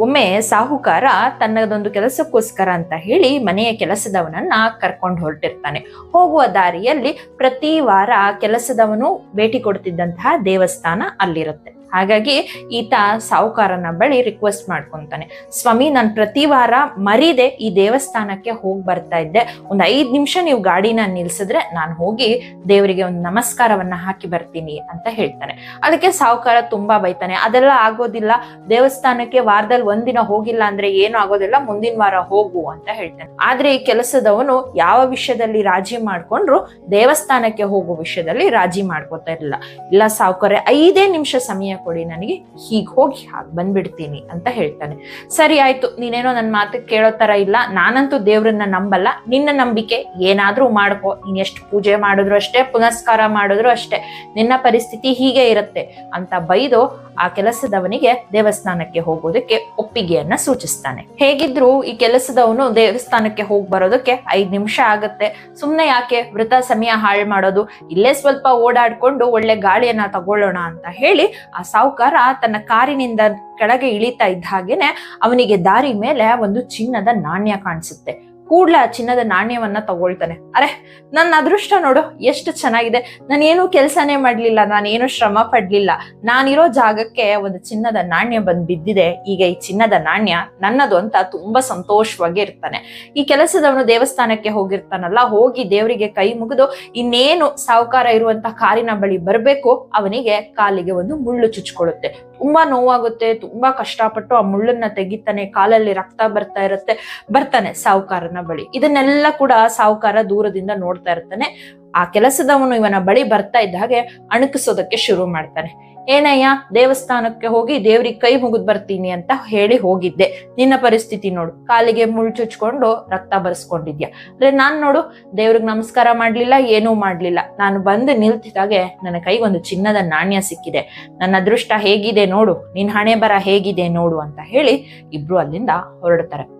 ಒಮ್ಮೆ ಸಾಹುಕಾರ ತನ್ನದೊಂದು ಕೆಲಸಕ್ಕೋಸ್ಕರ ಅಂತ ಹೇಳಿ ಮನೆಯ ಕೆಲಸದವನನ್ನ ಕರ್ಕೊಂಡು ಹೊರಟಿರ್ತಾನೆ. ಹೋಗುವ ದಾರಿಯಲ್ಲಿ ಪ್ರತಿ ವಾರ ಕೆಲಸದವನು ಭೇಟಿ ಕೊಡ್ತಿದ್ದಂತಹ ದೇವಸ್ಥಾನ ಅಲ್ಲಿರುತ್ತೆ. ಹಾಗಾಗಿ ಈತ ಸಾಹುಕಾರನ ಬಳಿ ರಿಕ್ವೆಸ್ಟ್ ಮಾಡ್ಕೊಂತಾನೆ. ಸ್ವಾಮಿ, ನಾನು ಪ್ರತಿ ವಾರ ಮರಿದೆ ಈ ದೇವಸ್ಥಾನಕ್ಕೆ ಹೋಗಿ ಬರ್ತಾ ಇದ್ದೆ. ಒಂದು ಐದು ನಿಮಿಷ ನೀವು ಗಾಡಿನ ನಿಲ್ಸಿದ್ರೆ ನಾನು ಹೋಗಿ ದೇವರಿಗೆ ಒಂದು ನಮಸ್ಕಾರವನ್ನ ಹಾಕಿ ಬರ್ತೀನಿ ಅಂತ ಹೇಳ್ತಾನೆ. ಅದಕ್ಕೆ ಸಾಹುಕಾರ ತುಂಬಾ ಬೈತಾನೆ. ಅದೆಲ್ಲ ಆಗೋದಿಲ್ಲ. ದೇವಸ್ಥಾನಕ್ಕೆ ವಾರದಲ್ಲಿ ಒಂದಿನ ಹೋಗಿಲ್ಲ ಅಂದ್ರೆ ಏನು ಆಗೋದಿಲ್ಲ. ಮುಂದಿನ ವಾರ ಹೋಗು ಅಂತ ಹೇಳ್ತಾನೆ. ಆದ್ರೆ ಈ ಕೆಲಸದವನು ಯಾವ ವಿಷಯದಲ್ಲಿ ರಾಜಿ ಮಾಡ್ಕೊಂಡ್ರು ದೇವಸ್ಥಾನಕ್ಕೆ ಹೋಗೋ ವಿಷಯದಲ್ಲಿ ರಾಜಿ ಮಾಡ್ಕೋತಾ ಇರಲಿಲ್ಲ. ಇಲ್ಲ ಸಾವುಕಾರ ಐದೇ ನಿಮಿಷ ಸಮಯ ಕೊಡಿ, ನನಗೆ ಹೀಗ್ ಹೋಗಿ ಹಾಗೆ ಬಂದ್ಬಿಡ್ತೀನಿ ಅಂತ ಹೇಳ್ತಾನೆ. ಸರಿ ಆಯ್ತು, ನೀನೇನೋ ನನ್ನ ಮಾತು ಕೇಳೋ ತರ ಇಲ್ಲ, ನಾನಂತೂ ದೇವ್ರನ್ನ ನಂಬಲ್ಲ, ನಿನ್ನ ನಂಬಿಕೆ ಏನಾದ್ರೂ ಮಾಡ್ಕೋ, ನೀನ್ ಎಷ್ಟು ಪೂಜೆ ಮಾಡಿದ್ರು ಅಷ್ಟೇ, ಪುನಸ್ಕಾರ ಮಾಡಿದ್ರು ಅಷ್ಟೇ, ನಿನ್ನ ಪರಿಸ್ಥಿತಿ ಹೀಗೆ ಇರುತ್ತೆ ಅಂತ ಬೈದು ಆ ಕೆಲಸದವನಿಗೆ ದೇವಸ್ಥಾನಕ್ಕೆ ಹೋಗೋದಕ್ಕೆ ಒಪ್ಪಿಗೆಯನ್ನ ಸೂಚಿಸ್ತಾನೆ. ಹೇಗಿದ್ರು ಈ ಕೆಲಸದವನು ದೇವಸ್ಥಾನಕ್ಕೆ ಹೋಗಿ ಬರೋದಕ್ಕೆ ಐದ್ ನಿಮಿಷ ಆಗತ್ತೆ. ಸುಮ್ನೆ ಯಾಕೆ ವೃತ ಸಮಯ ಹಾಳು ಮಾಡೋದು? ಇಲ್ಲೇ ಸ್ವಲ್ಪ ಓಡಾಡ್ಕೊಂಡು ಒಳ್ಳೆ ಗಾಳಿಯನ್ನ ತಗೊಳ್ಳೋಣ ಅಂತ ಹೇಳಿ ಆ ಸಾಹುಕಾರ ತನ್ನ ಕಾರಿನಿಂದ ಕೆಳಗೆ ಇಳಿತಾ ಇದ್ದ ಹಾಗೇನೆ ಅವನಿಗೆ ದಾರಿ ಮೇಲೆ ಒಂದು ಚಿನ್ನದ ನಾಣ್ಯ ಕಾಣಿಸುತ್ತೆ. ಕೂಡ್ಲೆ ಆ ಚಿನ್ನದ ನಾಣ್ಯವನ್ನ ತಗೊಳ್ತಾನೆ. ಅರೆ, ನನ್ನ ಅದೃಷ್ಟ ನೋಡು, ಎಷ್ಟು ಚೆನ್ನಾಗಿದೆ. ನಾನೇನು ಕೆಲಸನೇ ಮಾಡ್ಲಿಲ್ಲ, ನಾನೇನು ಶ್ರಮ ಪಡ್ಲಿಲ್ಲ. ನಾನಿರೋ ಜಾಗಕ್ಕೆ ಒಂದು ಚಿನ್ನದ ನಾಣ್ಯ ಬಂದ್ ಬಿದ್ದಿದೆ. ಈಗ ಈ ಚಿನ್ನದ ನಾಣ್ಯ ನನ್ನದು ಅಂತ ತುಂಬಾ ಸಂತೋಷವಾಗಿ ಇರ್ತಾನೆ. ಈ ಕೆಲಸದವನು ದೇವಸ್ಥಾನಕ್ಕೆ ಹೋಗಿರ್ತಾನಲ್ಲ, ಹೋಗಿ ದೇವರಿಗೆ ಕೈ ಮುಗಿದು ಇನ್ನೇನು ಸಾಹುಕಾರ ಇರುವಂತ ಕಾರಿನ ಬಳಿ ಬರಬೇಕು, ಅವನಿಗೆ ಕಾಲಿಗೆ ಒಂದು ಮುಳ್ಳು ಚುಚ್ಕೊಳ್ಳುತ್ತೆ. ತುಂಬಾ ನೋವಾಗುತ್ತೆ, ತುಂಬಾ ಕಷ್ಟಪಟ್ಟು ಆ ಮುಳ್ಳನ್ನ ತೆಗಿತಾನೆ, ಕಾಲಲ್ಲಿ ರಕ್ತ ಬರ್ತಾ ಇರುತ್ತೆ, ಬರ್ತಾನೆ ಸಾಹುಕಾರನ ಬಳಿ. ಇದನ್ನೆಲ್ಲ ಕೂಡ ಸಾಹುಕಾರ ದೂರದಿಂದ ನೋಡ್ತಾ ಇರ್ತಾನೆ. ಆ ಕೆಲಸದವನು ಇವನ ಬಳಿ ಬರ್ತಾ ಇದ್ದ ಹಾಗೆ ಅಣಕಿಸೋದಕ್ಕೆ ಶುರು ಮಾಡ್ತಾನೆ. ಏನಯ್ಯ, ದೇವಸ್ಥಾನಕ್ಕೆ ಹೋಗಿ ದೇವ್ರಿಗೆ ಕೈ ಮುಗಿದ್ ಬರ್ತೀನಿ ಅಂತ ಹೇಳಿ ಹೋಗಿದ್ದೆ. ನಿನ್ನ ಪರಿಸ್ಥಿತಿ ನೋಡು. ಕಾಲಿಗೆ ಮುಳ್ಳು ಚುಚ್ಕೊಂಡು ರಕ್ತ ಬರ್ಸ್ಕೊಂಡಿದ್ಯಾ. ಅಂದ್ರೆ ನಾನ್ ನೋಡು, ದೇವ್ರಿಗೆ ನಮಸ್ಕಾರ ಮಾಡ್ಲಿಲ್ಲ, ಏನೂ ಮಾಡ್ಲಿಲ್ಲ. ನಾನು ಬಂದು ನಿಲ್ತಿದ್ದಾಗೆ ನನ್ನ ಕೈಗೆ ಒಂದು ಚಿನ್ನದ ನಾಣ್ಯ ಸಿಕ್ಕಿದೆ. ನನ್ನ ಅದೃಷ್ಟ ಹೇಗಿದೆ ನೋಡು. ನಿನ್ ಹಣೆ ಬರ ಹೇಗಿದೆ ನೋಡು ಅಂತ ಹೇಳಿ ಇಬ್ರು ಅಲ್ಲಿಂದ ಹೊರಡ್ತಾರೆ.